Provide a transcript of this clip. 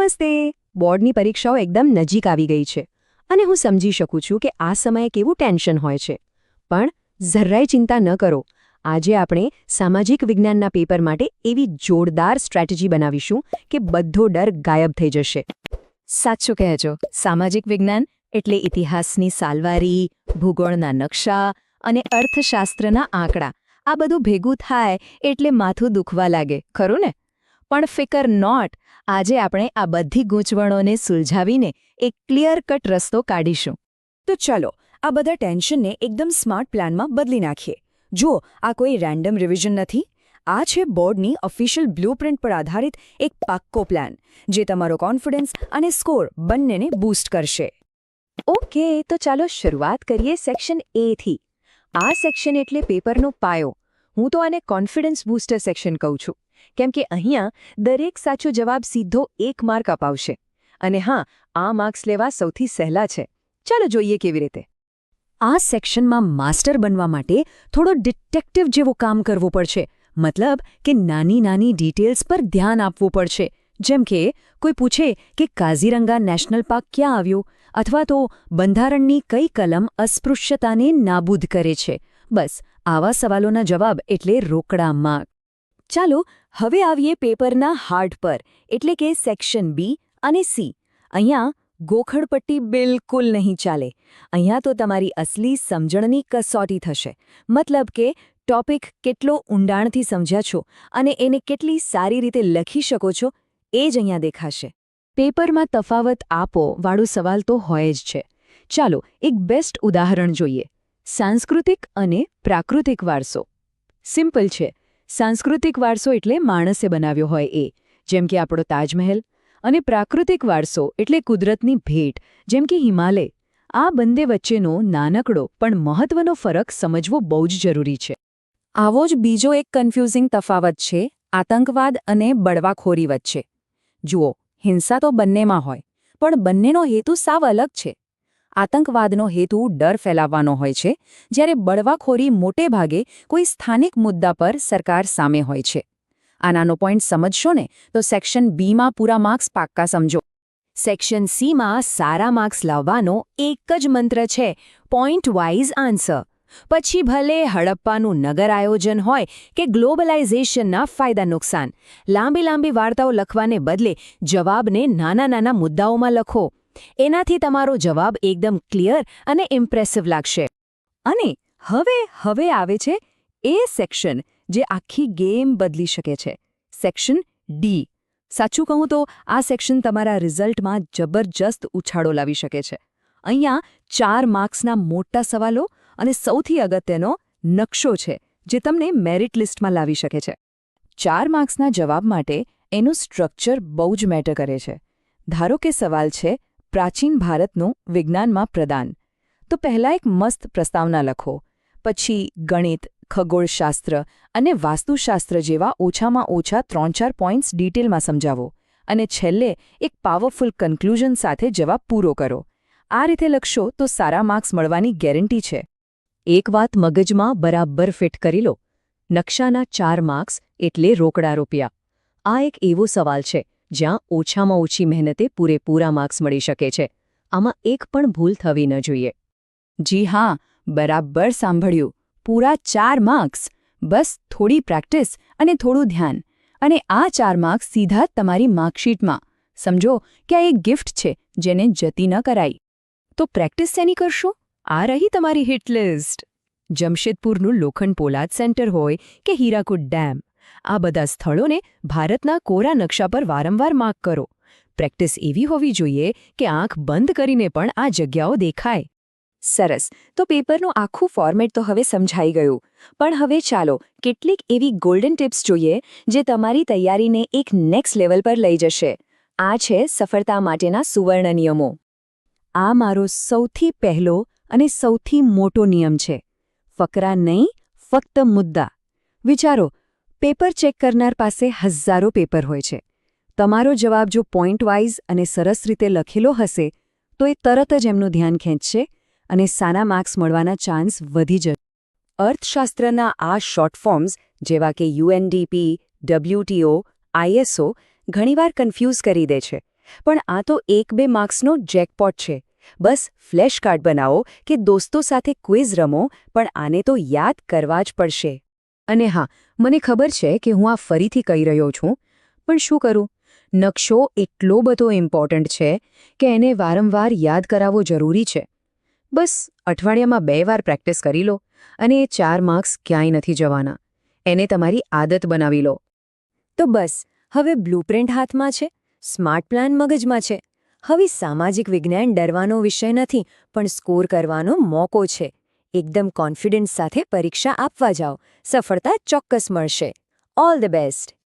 નમસ્તે. બોર્ડની પરીક્ષાઓ એકદમ નજીક આવી ગઈ છે અને હું સમજી શકું છું કે આ સમયે કેવું ટેન્શન હોય છે. પણ જરાય ચિંતા ન કરો. આજે આપણે સામાજિક વિજ્ઞાનના પેપર માટે એવી જોરદાર સ્ટ્રેટેજી બનાવીશું કે બધો ડર ગાયબ થઈ જશે. સાચું કહેજો, સામાજિક વિજ્ઞાન એટલે ઇતિહાસની સાલવારી, ભૂગોળના નકશા અને અર્થશાસ્ત્રના આંકડા. આ બધું ભેગું થાય એટલે માથું દુખવા લાગે, ખરું ને? પણ ફિકર નોટ. આજે આપણે આ બધી ગૂંચવણોને સુલઝાવીને એક ક્લિયર કટ રસ્તો કાઢીશું. તો ચલો, આ બધા ટેન્શનને એકદમ સ્માર્ટ પ્લાનમાં બદલી નાખીએ. જુઓ, આ કોઈ રેન્ડમ રિવિઝન નથી. આ છે બોર્ડની ઓફિશિયલ બ્લુપ્રિન્ટ પર આધારિત એક પાક્કો પ્લાન, જે તમારો કોન્ફિડન્સ અને સ્કોર બંનેને બૂસ્ટ કરશે. ઓકે, તો ચાલો શરૂઆત કરીએ સેક્શન એથી આ સેક્શન એટલે પેપરનો પાયો. હું તો આને કોન્ફિડન્સ બૂસ્ટર સેક્શન કહું છું. કેમ કે અહીંયા દરેક સાચો જવાબ સીધો એક માર્ક અપાવશે. અને હા, આ માર્ક્સ લેવા સૌથી સહેલા છે. ચાલો જોઈએ કેવી રીતે. આ સેક્શનમાં માસ્ટર બનવા માટે થોડો ડિટેક્ટિવ જેવું કામ કરવું પડશે. મતલબ કે નાની નાની ડિટેલ્સ પર ધ્યાન આપવું પડશે. જેમ કે, કોઈ પૂછે કે કાઝીરંગા નેશનલ પાર્ક ક્યાં આવ્યું? અથવા તો બંધારણની કઈ કલમ અસ્પૃશ્યતાને નાબૂદ કરે છે? બસ, આવા સવાલોના જવાબ એટલે રોકડા માર્ક. ચાલો હવે આવીએ પેપરના હાર્ટ પર, એટલે કે સેક્શન બી અને સી. અહીંયા ગોખડપટ્ટી બિલકુલ નહીં ચાલે. અહીંયા તો તમારી અસલી સમજણની કસોટી થશે. મતલબ કે ટોપિક કેટલો ઊંડાણથી સમજ્યા છો અને એને કેટલી સારી રીતે લખી શકો છો, એ જ અહીંયા દેખાશે. પેપરમાં તફાવત આપો વાળો સવાલ તો હોય જ છે. ચાલો એક બેસ્ટ ઉદાહરણ જોઈએ. સાંસ્કૃતિક અને પ્રાકૃતિક વારસો. સિમ્પલ છે. સાંસ્કૃતિક વારસો એટલે માણસે બનાવ્યો હોય એ, જેમ કે આપણો તાજમહેલ અને પ્રાકૃતિક વારસો એટલે કુદરતની ભેટ, જેમ કે હિમાલય. આ બંને વચ્ચેનો નાનકડો પણ મહત્વનો ફરક સમજવો બહુ જ જરૂરી છે. આવો જ બીજો એક કન્ફ્યુઝિંગ તફાવત છે, આતંકવાદ અને બળવાખોરી વચ્ચે. જુઓ, હિંસા તો બંનેમાં હોય, પણ બંનેનો હેતુ સાવ અલગ છે. આતંકવાદનો હેતુ ડર ફેલાવવાનો હોય છે, જ્યારે બળવાખોરી મોટે ભાગે કોઈ સ્થાનિક મુદ્દા પર સરકાર સામે હોય છે. આ નાનો પોઈન્ટ સમજશો ને, તો સેક્શન બીમાં પૂરા માર્ક્સ પાક્કા સમજો. સેક્શન સીમાં સારા માર્ક્સ લાવવાનો એક જ મંત્ર છે પોઈન્ટ વાઇઝ આન્સર પછી ભલે હડપ્પાનું નગર આયોજન હોય કે ગ્લોબલાઇઝેશનના ફાયદા નુકસાન, લાંબી લાંબી વાર્તાઓ લખવાને બદલે જવાબને નાના નાના મુદ્દાઓમાં લખો. એનાથી તમારો જવાબ એકદમ ક્લિયર અને ઇમ્પ્રેસિવ લાગશે. અને હવે હવે આવે છે એ સેક્શન જે આખી ગેમ બદલી શકે છે. સેક્શન ડી સાચું કહું તો આ સેક્શન તમારા રિઝલ્ટમાં જબરજસ્ત ઉછાળો લાવી શકે છે. અહીંયા ચાર માર્ક્સના મોટા સવાલો અને સૌથી અગત્યનો નકશો છે જે તમને મેરિટ લિસ્ટમાં લાવી શકે છે. ચાર માર્ક્સના જવાબ માટે એનું સ્ટ્રક્ચર બહુ જ મેટર કરે છે. ધારો કે સવાલ છે પ્રાચીન ભારતનું વિજ્ઞાનમાં પ્રદાન. તો પહેલાં એક મસ્ત પ્રસ્તાવના લખો. પછી ગણિત, ખગોળશાસ્ત્ર અને વાસ્તુશાસ્ત્ર જેવા ઓછામાં ઓછા ત્રણ ચાર પોઈન્ટ્સ ડિટેલમાં સમજાવો અને છેલ્લે એક પાવરફુલ કન્ક્લુઝન સાથે જવાબ પૂરો કરો. આ રીતે લખશો તો સારા માર્ક્સ મળવાની ગેરંટી છે. એક વાત મગજમાં બરાબર ફિટ કરી લો. નકશાના ચાર માર્ક્સ એટલે રોકડા રૂપિયા. આ એક એવો સવાલ છે જ્યાં ઓછામાં ઓછી મહેનતે પૂરેપૂરા માર્ક્સ મળી શકે છે. આમાં એક પણ ભૂલ થવી ન જોઈએ. જી હા, બરાબર સાંભળ્યું. પૂરા ચાર માર્ક્સ બસ થોડી પ્રેક્ટિસ અને થોડું ધ્યાન. અને આ ચાર માર્ક્સ સીધા તમારી માર્કશીટમાં સમજો કે આ એક ગિફ્ટ છે, જેને જતી ન કરાઈ તો પ્રેક્ટિસ શેની કરશો? આ રહી તમારી હિટ લિસ્ટ જમશેદપુરનું લોખંડ પોલાદ સેન્ટર હોય કે હીરાકુડ ડેમ આ બધા સ્થળોને ભારતના કોરા નકશા પર વારંવાર માર્ક કરો. પ્રેક્ટિસ એવી હોવી જોઈએ કે આંખ બંધ કરીને પણ આ જગ્યાઓ દેખાય. સરસ. તો પેપરનું આખું ફોર્મેટ તો હવે સમજાઈ ગયું. પણ હવે ચાલો, કેટલીક એવી ગોલ્ડન ટિપ્સ જોઈએ જે તમારી તૈયારીને એક નેક્સ્ટ લેવલ પર લઈ જશે. આ છે સફળતા માટેના સુવર્ણ નિયમો. આ મારો સૌથી પહેલો અને સૌથી મોટો નિયમ છે. ફકરા નહીં, ફક્ત મુદ્દા. વિચારો પેપર ચેક કરનાર પાસે હજારો પેપર હોય છે. તમારો જવાબ જો પોઈન્ટ વાઇઝ અને સરસ રીતે લખેલો હશે, તો એ તરત જ એમનું ધ્યાન ખેંચશે અને સારા માર્ક્સ મળવાના ચાન્સ વધી જશે. અર્થશાસ્ત્રના આ શોર્ટ ફોર્મ્સ જેવા કે યુએનડીપી ડબ્લ્યુટીઓ આઈએસઓ ઘણીવાર કન્ફ્યુઝ કરી દે છે. પણ આ તો એક બે માર્ક્સનો જેકપોટ છે. બસ ફ્લેશ કાર્ડ બનાવો કે દોસ્તો સાથે ક્વિઝ રમો, પણ આને તો યાદ કરવા જ પડશે. અને હા, મને ખબર છે કે હું આ ફરીથી કહી રહ્યો છું, પણ શું કરું? નકશો એટલો બધો ઇમ્પોર્ટન્ટ છે કે એને વારંવાર યાદ કરાવવો જરૂરી છે. બસ, અઠવાડિયામાં બે વાર પ્રેક્ટિસ કરી લો અને એ ચાર માર્ક્સ ક્યાંય નથી જવાના. એને તમારી આદત બનાવી લો. તો બસ, હવે બ્લુપ્રિન્ટ હાથમાં છે, સ્માર્ટ પ્લાન મગજમાં છે. હવે સામાજિક વિજ્ઞાન ડરવાનો વિષય નથી, પણ સ્કોર કરવાનો મોકો છે. એકદમ કોન્ફિડન્સ સાથે પરીક્ષા આપવા જાઓ. સફળતા ચોક્કસ મળશે. All the best